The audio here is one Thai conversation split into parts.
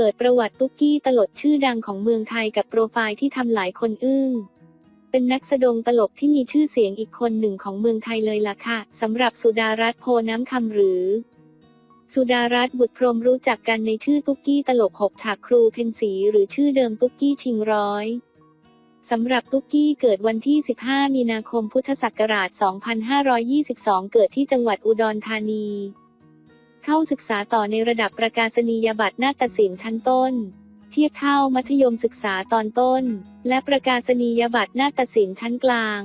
เปิดประวัติตุ๊กกี้ตลกชื่อดังของเมืองไทยกับโปรไฟล์ที่ทำหลายคนอึ้ง เป็นนักแสดงตลกที่มีชื่อเสียงอีกคนหนึ่งของเมืองไทยเลยล่ะค่ะสำหรับสุดารัตน์โพน้ำคำหรือ สุดารัตน์บุตรพรหมรู้จักกันในชื่อตุ๊กกี้ตลกหกฉากครูเพนสีหรือชื่อเดิมตุ๊กกี้ชิงร้อยสำหรับตุ๊กกี้เกิดวันที่ 15 มีนาคมพุทธศักราช 2522 เกิดที่จังหวัดอุดรธานี เข้าศึกษาต่อในระดับประกาศนียบัตรนาฏศิลป์ชั้นต้น เทียบเท่ามัธยมศึกษาตอนต้น และประกาศนียบัตรนาฏศิลป์ชั้นกลาง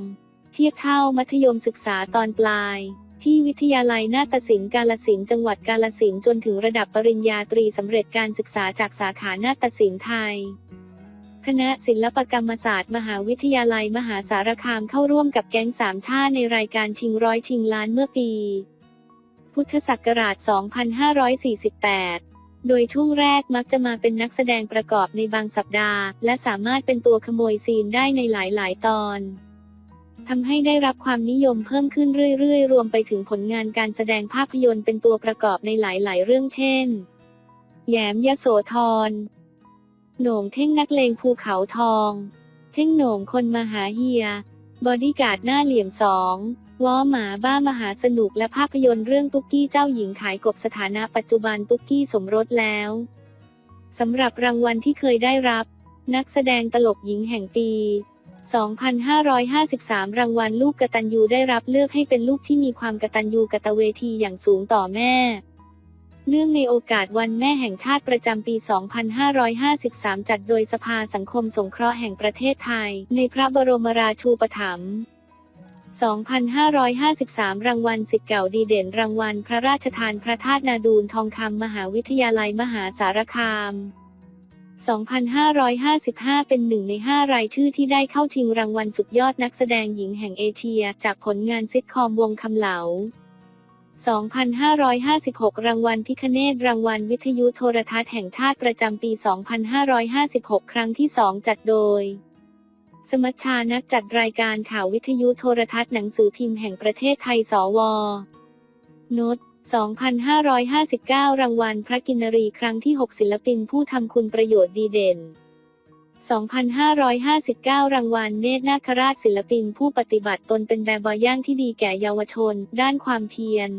เทียบเท่ามัธยมศึกษาตอนปลาย ที่วิทยาลัยนาฏศิลป์กาลสินธุ์จังหวัดกาลสินธุ์จนถึงระดับปริญญาตรีสำเร็จการศึกษาจากสาขานาฏศิลป์ไทยคณะศิลปกรรมศาสตร์ มหาวิทยาลัยมหาสารคามเข้าร่วมกับแก๊งสามชาติในรายการชิงร้อยชิงล้านเมื่อปี พุทธศักราช 2548 โดยช่วงแรกมักจะมาเป็นนักแสดงประกอบในบางสัปดาห์ และสามารถเป็นตัวขโมยซีนได้ในหลาย ๆ ตอนทำให้ได้รับความนิยมเพิ่มขึ้นเรื่อย ๆ รวมไปถึงผลงานการแสดงภาพยนตร์เป็นตัวประกอบในหลาย ๆ เรื่องเช่น แยมยโสธร โหน่งเท่งนักเลงภูเขาทอง เท่งโหน่งคนมหาเฮีย บอดี้การ์ดหน้าเหลี่ยมสองวอหมาบ้ามหาสนุกและภาพยนตร์เรื่องตุ๊กกี้เจ้าหญิงขายกบสถานะปัจจุบันตุ๊กกี้สมรสแล้วสำหรับรางวัลที่เคยได้รับ นักแสดงตลกหญิงแห่งปี 2553 รางวัลลูกกตัญญูได้รับเลือกให้เป็นลูกที่มีความกตัญญูกตเวทีอย่างสูงต่อแม่ เนื่องในโอกาสวันแม่แห่งชาติประจำปี 2553 จัดโดยสภาสังคมสงเคราะห์แห่งประเทศไทย ในพระบรมราชูปถัมภ์ 2553 รางวัลสิทธิ์เก่าดีเด่น รางวัลพระราชทานพระธาตุนาดูลทองคำมหาวิทยาลัยมหาสารคาม 2555 เป็นหนึ่งใน 5 รายชื่อที่ได้เข้าชิงรางวัลสุดยอดนักแสดงหญิงแห่งเอเชีย จากผลงานซิทคอมวงคำเหลา 2556 รางวัลพิคเนตรางวัลวิทยุโทรทัศน์แห่งชาติประจำปี 2556 ครั้งที่ 2 จัดโดย สมัชชานักจัดรายการข่าววิทยุโทรทัศน์หนังสือพิมพ์แห่งประเทศไทย สว นด2559 รางวัลพระกินรีครั้งที่ 6 ศิลปินผู้ทำคุณประโยชน์ดีเด่น 2559 รางวัลเนตรนาคราชศิลปินผู้ปฏิบัติตนเป็นแบบอย่างที่ดีแก่เยาวชน ด้านความเพียร